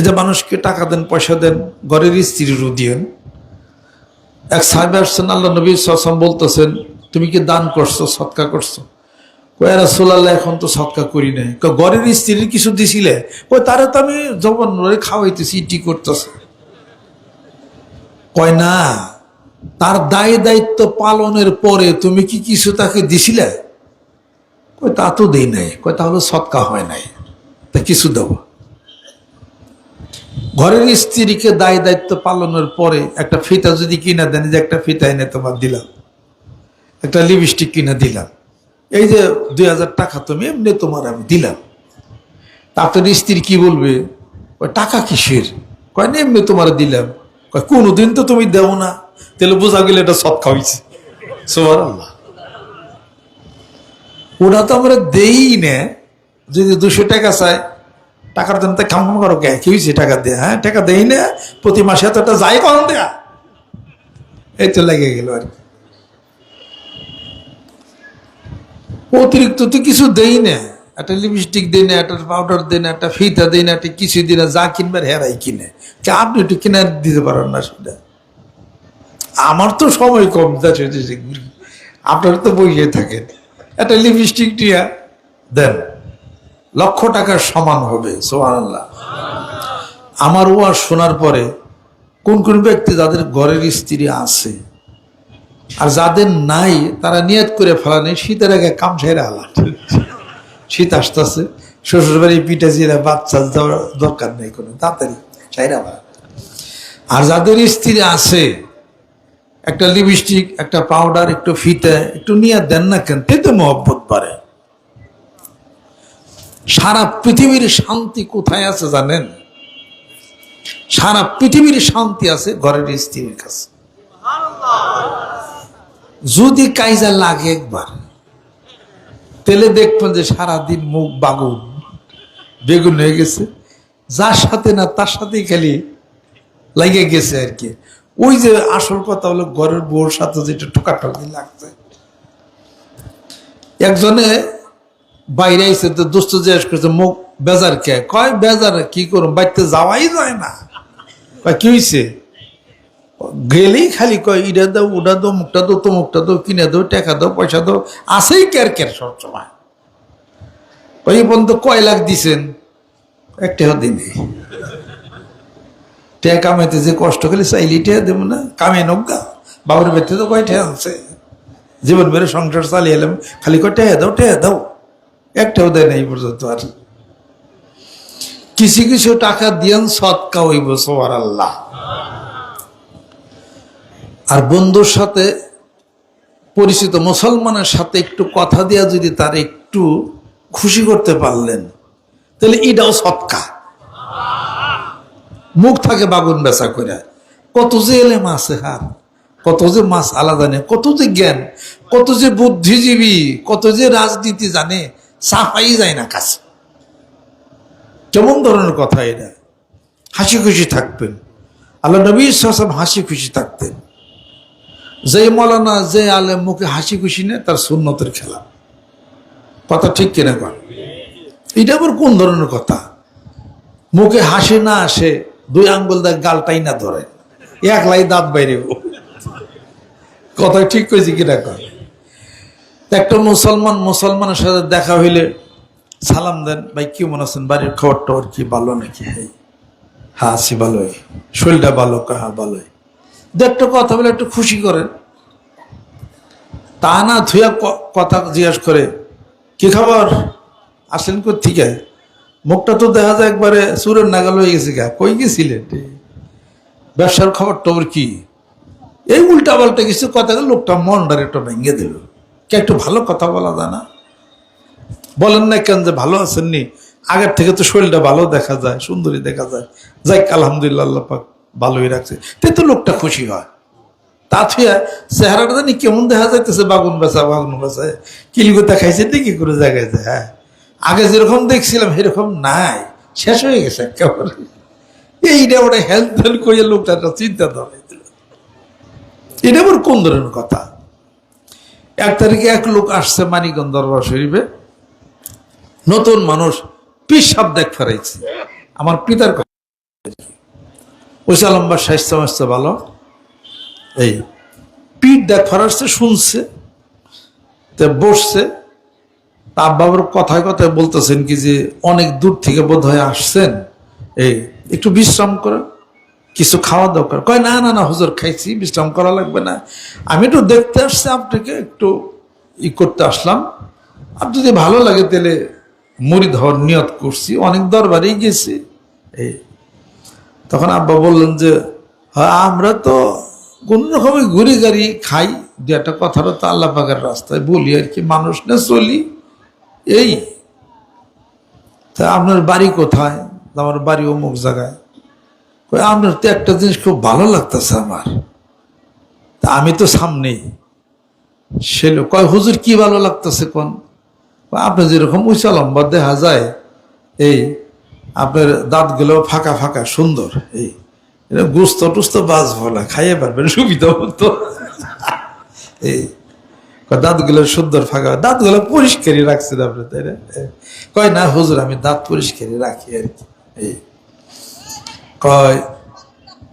এই যে মানুষকে টাকা দেন পয়সা দেন ঘরের স্ত্রীরও দিয়েন। এক সাহেব আসছেন আল্লাহ নবী সাসম বলতেছেন তুমি কি দান করছ সৎকা করছ? কয় রাসূলুল্লাহ এখন তো সৎকা করি নাই। কয়, ঘরের স্ত্রীর কিছু দিছিলে? কই তারা তো আমি জবান খাওয়াইতেছি ইটি করতেছে। কয় না তার দায় দায়িত্ব পালনের পরে তুমি কি কিছু তাকে দিছিলে? কয় তা তো দেই নাই। কয় তাহলে সৎকা হয় নাই। তা কিছু দেবো ঘরের স্ত্রীকে দায় দায়িত্ব পালনের পরে একটা ফিতা যদি কিনা দেন যে একটা ফিতা এনে তোমার দিলাম, একটা লিপস্টিক কিনে দিলাম, এই যে দুই হাজার টাকা তুমি এমনি তোমার আমি দিলাম। আপনার স্ত্রী কি বলবে? টাকা কিসের? কয়, না, এমনি তোমার দিলাম। কয়, কোনোদিন তো তুমি দেও না। তাহলে বোঝা গেলে এটা সৎ খাওয়াইছে সোমার আল্লাহ ওটা তো আমরা দেই না। যদি দুশো টাকা চায় টাকার জন্য তো খাম করো কে? টাকা দেয়া হ্যাঁ? টাকা দেই না, প্রতি মাসে এতটা যাই কখন দেয়া। এই তো লেগে গেল আর কি। অতিরিক্ত তো কিছু দেই না। একটা লিপস্টিক দিই না, একটা পাউডার দেই না, একটা ফিতা দেই না, একটা কিছু দিই না, যা কিনবার হেরাই কিনে। কে আপনি একটু কিনে দিতে পারেন না সেটা। আমার তো সময় কম যাচ্ছে আপনারা তো বইয়ে থাকেন। একটা লিপস্টিক দিয়া দেন। লক্ষ টাকার সমান হবে সোহান আমার ওয়াজ শোনার পরে কোন কোন ব্যক্তি যাদের ঘরের স্ত্রী আছে আর যাদের নাই, তারা নিয়ত করে ফেলানি, শীতের আগে কাম ছেড়ে আলা শীত আসতেছে শ্বশুর বাড়ি পিঠে জিরা বাচ্চা দরকার নেই কোনো, তাড়াতাড়ি ভাড়া আর যাদের স্ত্রী আছে, একটা লিপস্টিক একটা পাউডার একটু ফিতে, একটু নিয়ে দেন না কেন, তেতে মহব্বত বাড়ে। সারা পৃথিবীর শান্তি কোথায় আছে জানেন? সারা পৃথিবীর শান্তি আছে ঘরের স্ত্রীর কাছে। যদি কাইজা লাগে একবার তেলে দেখবেন যে সারাদিন মুখ বাগুন, বেগুন হয়ে গেছে। যার সাথে না তার সাথেই খালি লাগে গেছে আর কি। ওই যে আসল কথা হলো ঘরের বউর সাথে যেটা ঠোকাঠকি লাগছে। একজনে বাইরে আইসে তো দোস্ত জিজ্ঞেস করছে, মুখ বেজার কে? কয়, বেজার, কি করুন বাড়িতে যাওয়াই যায় না। কয়, কি হয়েছে গেলেই খালি কয় ইটা দাও ওটা দাও, মুখটা দাও তমুকটা দাও, কিনে দাও, টাকা দাও, পয়সা দাও। আসেই কের কের সব সময় ওই পর্যন্ত কয় লাখ দিছেন? একটাও দিনে টেয়া কামাইতে যে কষ্ট খেলে চাইলি, টেয়া দেবো না। কামে নজ্ঞা বাবুর বেতে তো কয় টেয়া আছে জীবন বেড়ে সংসার চালিয়ে এলাম। খালি কয়, টেয়া দাও টেয়া দাও। একটাও দেয় না এই পর্যন্ত আর। কিছু কিছু টাকা দিয়েন সৎকা হইব সোয়ার আল্লাহ আর বন্ধুর সাথে, পরিচিত মুসলমানের সাথে একটু কথা দিয়া যদি তার একটু খুশি করতে পারলেন, তাহলে এটাও সৎকা। মুখ থাকে বাগুন বেচা করে কত যে এলেম আছে হার কত যে মাছ আলাদা নেই, কত যে জ্ঞান, কত যে বুদ্ধিজীবী, কত যে রাজনীতি জানে সাফাই যায় না কাছে কেমন ধরনের কথা এটা? হাসি খুশি থাকবেন। আল্লাহ নবী সাসম হাসি খুশি থাকতেন। যে মলানা যে আলেম মুখে হাসি খুশি নেই, তার সুন্নতের খেলা। কথা ঠিক কিনা কর এটা আবার কোন ধরনের কথা? মুখে হাসি না আসে, দুই আঙ্গুল দেখ গালটাই না ধরে। একলাই দাঁত বাইরে। কথা ঠিক করেছি কিনা কর একটা মুসলমান মুসলমানের সাথে দেখা হইলে সালাম দেন, ভাই, কি মনে আছেন? বাড়ির খবর টবর কি ভালো নাকি? হ্যাঁ আছি ভালোই। শরীরটা ভালো হ্যাঁ ভালোই। দু একটা কথা বলে একটু খুশি করেন। তা না ক- কথা জিজ্ঞেস করে, কি খবর? আসলেন ঠিক মুখটা তো দেখা যায় একবারে সুরের নাগাল হয়ে গেছে গা। কই গেছিলেন? ব্যবসার খবর টবর কি? এই উল্টা পাল্টা কিছু কথা, লোকটা মনটার একটু ভেঙে দিল। কে একটু ভালো কথা বলা যায় না? বলেন না কেন যে ভালো আছেননি? আগের থেকে তো শরীরটা ভালো দেখা যায়, সুন্দরী দেখা যায়। যাই আলহামদুলিল্লাহ আল্লাহ পাক ভালোই রাখছে। তে তো লোকটা খুশি হয়। তা থুয়া চেহারাটা জানি কেমন দেখা যাইতেছে, বাগুন বেচা বাগুন বেচা। কিলগো দেখাইছে, দেখি করে জায়গায় হ্যাঁ। আগে যেরকম দেখছিলাম, সেরকম নাই। শেষ হয়ে গেছে একেবারে। এইটা ওটা হেলথ হেল্প করিয়ে লোকটা চিন্তা ধরে এটা আবার কোন ধরনের কথা? এক তারিখে এক লোক আসছে মানিকগঞ্জ দরবার শরীফে। নতুন মানুষ পিসাব দেখ ফেরাইছে। আমার পিতার ওইসা লম্বা স্বাস্থ্য মাস্য ভালো। এই পিঠ দেখ ফরাসছে শুনছে, তে বসছে। তা আব্বাবুর কথায় কথায় বলতেছেন কি যে, অনেক দূর থেকে বোধ হয়ে আসছেন। এই একটু বিশ্রাম করে কিছু খাওয়া দরকার। কয়, না না না, হুজুর, খাইছি, বিশ্রাম করা লাগবে না। আমি একটু দেখতে আসছি আপনাকে, একটু ই করতে আসলাম। আর যদি ভালো লাগে তাহলে মুড়ি ধর নিয়ত করছি। অনেক দরবারেই গেছি। এই তখন আব্বা বললেন যে হ্যাঁ আমরা তো কোন রকমের ঘুরি গাড়ি খাই। দু একটা কথাটা তো আল্লাহ পাকের রাস্তায় বলি আর কি, মানুষ না চলি, এই, তা আপনার বাড়ি কোথায়? আমার বাড়ি অমুক জায়গায়। আপনার তো একটা জিনিস খুব ভালো লাগতেছে আমার। তা আমি তো সামনেই। সে লোক হুজুর কি ভালো লাগতেছে কোন? কয়, আপনি যেরকম উঁচা লম্বা দেখা যায় এই আপনার দাঁতগুলো ফাঁকা ফাঁকা সুন্দর এই গুস্ত টুস্ত বাজ ভোলা খাইয়ে পারবেন সুবিধা হতো এই দাঁতগুলো সুন্দর ফাঁকা দাঁতগুলো পরিষ্কারই রাখছেন আপনি তাই না? কয় না হুজুর আমি দাঁত পরিষ্কারই রাখি আর কি। এই কয়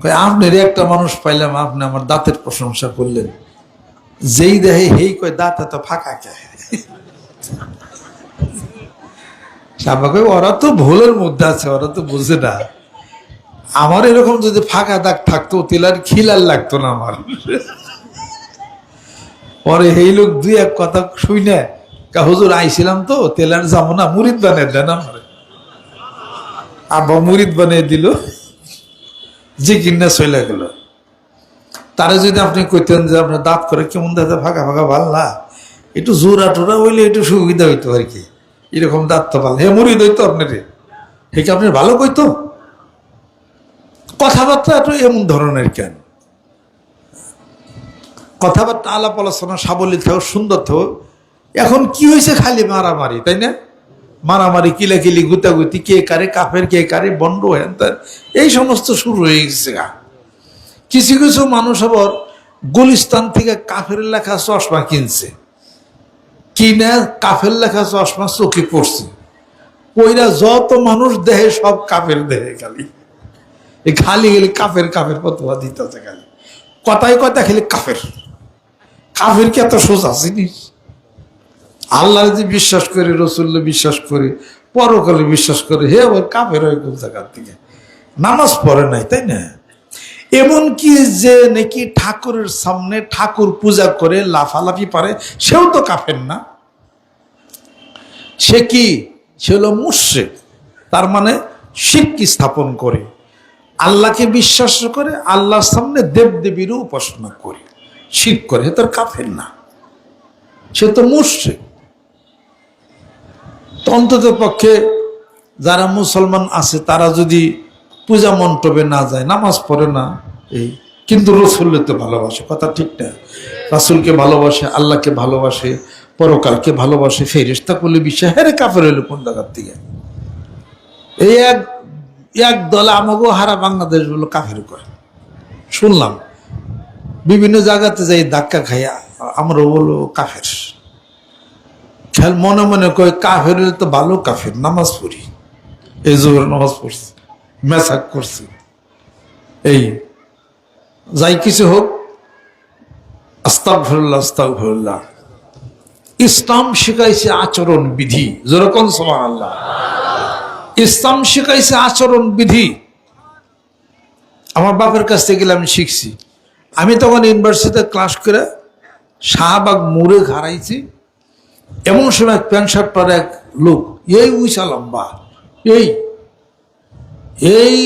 কয় আপনার একটা মানুষ পাইলাম, আপনি আমার দাঁতের প্রশংসা করলেন। যেই দেহে হেই কয়, দাঁত এত ফাঁকা কে? ওরা তো ভুলের মধ্যে আছে, ওরা তো বুঝে না। আমার এরকম যদি ফাঁকা দাগ থাকতো, তেলার খিলার লাগতো না আমার। পরে এই লোক দুই এক কথা শুই না হুজুর, আইছিলাম তো, তেলার যাব না মুরিদ বানিয়ে দেন আমার। আব্বা মুরিদ বানিয়ে দিল। যে কিনা চলে গেল। তারা যদি আপনি কইতেন যে আপনার দাঁত করে কেমন দাঁতে, ফাঁকা ফাঁকা ভালো না, একটু জোড়া টোরা হইলে একটু সুবিধা হইতো আর কি। এরকম দাঁত তো ভালো। হে মুরিদ হইতো আপনার হে, কি আপনার ভালো কইতো? কথাবার্তা একটু এমন ধরনের কেন? কথাবার্তা আলাপ আলোচনা সাবলীল থাকো, সুন্দর থাকো। এখন কি হয়েছে খালি মারামারি, তাই না? মারামারি কিলাকিলি গুতাগুতি কে কারে কাফের কে কারে বন্ড হেন তেন, এই সমস্ত শুরু হয়ে গেছে গা। কিছু কিছু মানুষ আবার গুলিস্তান থেকে কাফের লেখা চশমা কিনছে। কিনে কাফের লেখা চশমা চোখে পড়ছে। ওইরা যত মানুষ দেহে সব কাফের দেহে খালি। এই খালি গেলে কাফের কাফের ফতোয়া দিতেছে খালি। কথায় কথা খেলে কাফের। কাফের কি এত সোজা জিনিস? আল্লাহ যদি বিশ্বাস করে রসুল্লা বিশ্বাস করে, পরকালে বিশ্বাস করে, হে আবার কাফের হয় কোন জায়গার নামাজ পড়ে নাই, তাই না? এমন কি যে নাকি ঠাকুরের সামনে ঠাকুর পূজা করে লাফালাফি পারে, সেও তো কাফের না। সে কি? সে হলো মুশ্রিক। তার মানে শিক্ষি স্থাপন করে? আল্লাহকে বিশ্বাস করে, আল্লাহর সামনে দেবদেবীরও উপাসনা করে। শিখ করে তোর কাফের না। সে তো মুশ্রিক। অন্তত পক্ষে যারা মুসলমান আছে, তারা যদি পূজা মন্টপে না যায়, নামাজ পড়ে না, এই কিন্তু রসুল্লে তো ভালোবাসে, কথা ঠিক না। রাসুলকে ভালোবাসে, আল্লাহকে ভালোবাসে, পরকালকে ভালোবাসে ফেরিস্তা করলে বিশ্বাস হ্যাঁ রে কাফের হইল কোন জায়গার থেকে? এই এক এক দলে আমাকেও হারা বাংলাদেশ বলে কাফের করে। শুনলাম, বিভিন্ন জায়গাতে যাই ধাক্কা খাইয়া আমরা বলো কাফের। খেয়াল মনে মনে কয়, কাফের তো ভালো কাফের, নামাজ পড়ি। এই জোর নামাজ পড়ছি, মেসাক করছি। এই, যাই কিছু হোক আস্তাক ভরল্লা আস্তাক ভরল্লাহ ইসলাম শিখাইছে আচরণ বিধি যেরকম সমান আল্লাহ ইসলাম শিখাইছে আচরণ বিধি। আমার বাপের কাছ থেকে গেলে আমি শিখছি। আমি তখন ইউনিভার্সিটিতে ক্লাস করে শাহবাগ মোড়ে হারাইছি এমন সময় এক প্যান্ট শার্ট পরে এক লোক, এই উইসা লম্বা, এই এই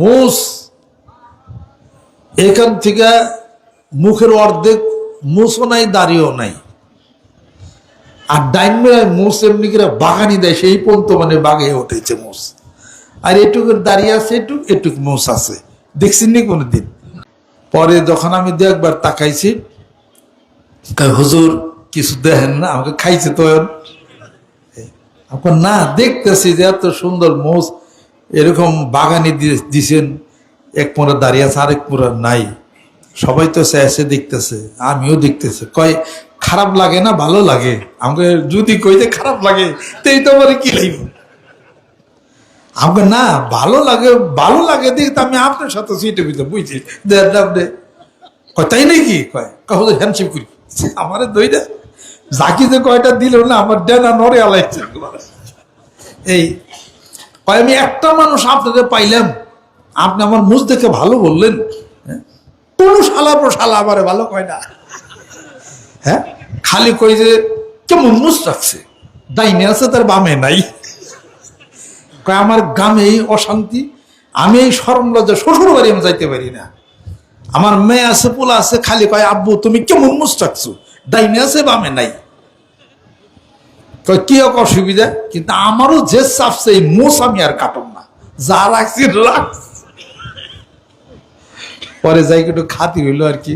মোষ, এখান থেকে মুখের অর্ধেক মুছও নাই, দাড়িও নাই। আর ডাইন মেলায় মোষ এমনি করে বাগানি দেয়, সেই পর্যন্ত মানে বাগে উঠেছে মোষ। আর এটুকু দাঁড়িয়ে আছে, এটুক এটুক মোষ আছে। দেখছেন নি কোনোদিন? পরে যখন আমি দু একবার তাকাইছি হুজুর কিছু দেখেন না, আমাকে খাইছে তো আপনার না দেখতেছি যে এত সুন্দর মোষ, এরকম বাগানে দিছেন, এক মোড়া দাঁড়িয়ে আছে, আরেক মোড়া নাই। সবাই তো এসে দেখতেছে, আমিও দেখতেছি। কয়, খারাপ লাগে না, ভালো লাগে? আমাকে যদি কই যে খারাপ লাগে, তো এই তো আমার কি লাগবে? আমাকে না ভালো লাগে ভালো লাগে দেখে তো আমি আপনার সাথে সিটে ভিতরে বুঝছি। কয়, তাই নাকি? কয় কহ হ্যান্ডশেক করি। আমার দইটা জাকি যে কয়টা দিল না, আমার ডেনা নড়ে আলাইছে। এই আমি একটা মানুষ আপনাদের পাইলাম, আপনি আমার মুখ দেখে ভালো বললেন। হ্যাঁ? কোনো শালা প্রশালা আমারে ভালো কয় না। হ্যাঁ? খালি কই যে, কেমন মুস রাখছে। ডাইনে আছে, তার বামে নাই। কয়, আমার গ্রামে এই অশান্তি, আমি এই সরম লজ্জা শ্বশুর বাড়ি আমি যাইতে পারি না। আমার মেয়ে আছে, পোলা আছে, খালি কয়, আব্বু, তুমি কেমন মুস রাখছো? ডাইনে আছে বামে নাই। কি এক অসুবিধা? কিন্তু আমারও যে চাপছে এই মোষ আমি আর কাটব না। যা রাখছি পরে যাই একটু খাতি হইল আর কি।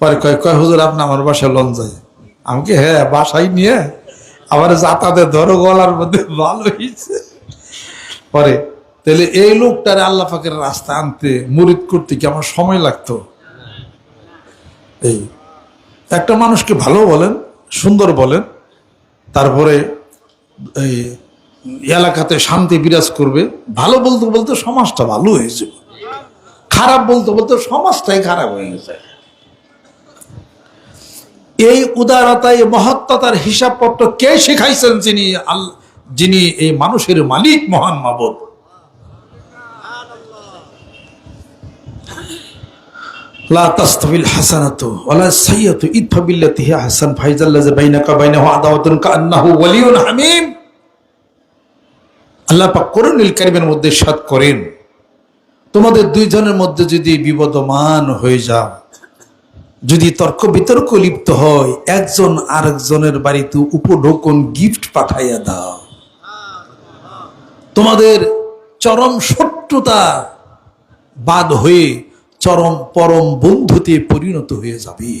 পরে কয় কয়, হুজুর, আপনি আমার বাসায় লন যায় আমাকে হ্যাঁ বাসায় নিয়ে? আবার যাতায়াতের ধরো গলার মধ্যে ভালো হয়েছে পরে, তাহলে এই লোকটারে আল্লাহ পাকের রাস্তা আনতে, মুরিদ করতে কি আমার সময় লাগতো? এই একটা মানুষকে ভালো বলেন, সুন্দর বলেন, তারপরে এই এলাকাতে শান্তি বিরাজ করবে। ভালো বলতে বলতে সমাজটা ভালো হয়ে যাবে। খারাপ বলতে বলতে সমাজটাই খারাপ হয়ে গেছে এই উদারতা এই মহত্বতার হিসাবপত্র কে শেখাইছেন যিনি আল, যিনি এই মানুষের মালিক মহান মাবদ? মধ্যে করেন, তোমাদের দুইজনের মধ্যে যদি বিবদমান হয়ে যাও, যদি তর্ক বিতর্ক লিপ্ত হয়, একজন আরেকজনের বাড়িতে উপঢৌকন গিফট পাঠাইয়া দাও। তোমাদের চরম শত্রুতা বাদ হয়ে চরম পরম বন্ধুতে পরিণত হয়ে যাবে।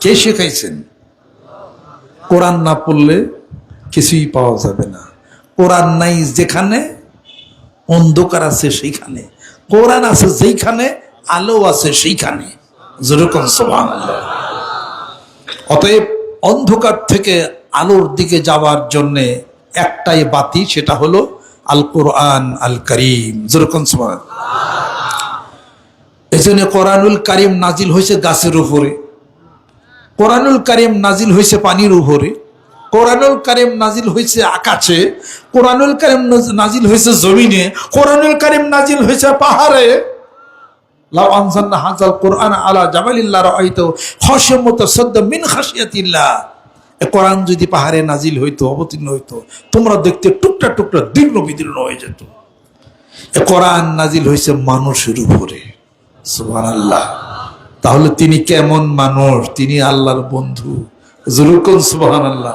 কে শেখাইছেন? কোরআন না পড়লে কিছুই পাওয়া যাবে না। কোরআন নাই যেখানে, অন্ধকার আছে সেইখানে। কোরআন আছে যেইখানে, আলো আছে সেইখানে। যেরকম সোভান অতএব অন্ধকার থেকে আলোর দিকে যাওয়ার জন্যে একটাই বাতি, সেটা হলো আল কোরআন আল করিম যেরকম এই জন্য কোরআনুল কারিম নাজিল হয়েছে গাছের উপরে। কোরআনুল কারিম নাজিল হয়েছে পানির উপরে। কোরআনুল কারিম নাজিল হয়েছে আকাশে। কোরআনুল কারিম নাজ- নাজিল হয়েছে জমিনে। কোরআনুল কারিম নাজিল হয়েছে পাহাড়ে। কোরআন আলা জাবালিল্লাহ রাআইতু খাশিয়াম মুতাসাদ্দা মিন খাশিয়াতিল্লাহ। এ কোরআন যদি পাহাড়ে নাজিল হইতো, অবতীর্ণ হইতো, তোমরা দেখতে টুকরা টুকরা দীর্ঘ বিদীর্ণ হয়ে যেত। এ কোরআন নাজিল হয়েছে মানুষের উপরে। সুবহানাল্লাহ। তাহলে তিনি কেমন মানুষ? তিনি আল্লাহর বন্ধু। জরুরকন সুবহানাল্লাহ?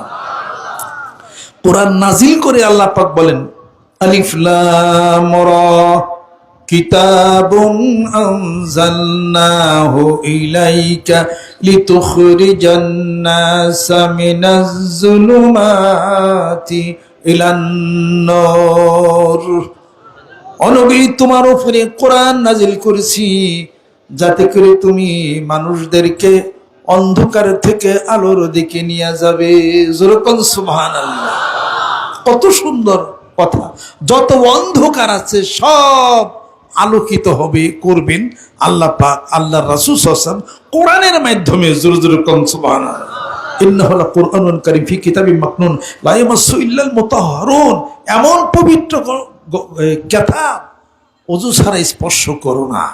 কোরআন নাজিল করে আল্লাহ পাক বলেন, আলিফ লাম রা, কিতাবুন ইলাইকা ইলান অনবী, তোমার উপরে কোরআন নাজিল করেছি। যাতে করে তুমি মানুষদেরকে অন্ধকার থেকে আলোর দিকে নিয়ে যাবে। যেরকম কত সুন্দর কথা। যত অন্ধকার আছে, সব আলোকিত হবে, করবেন আল্লাহ পাক, আল্লাহ রাসুল হাসান কোরআনের মাধ্যমে, জোর জোর কম মুতাহহারুন এমন পবিত্র কেতাব অজু ছাড়া স্পর্শ করো না।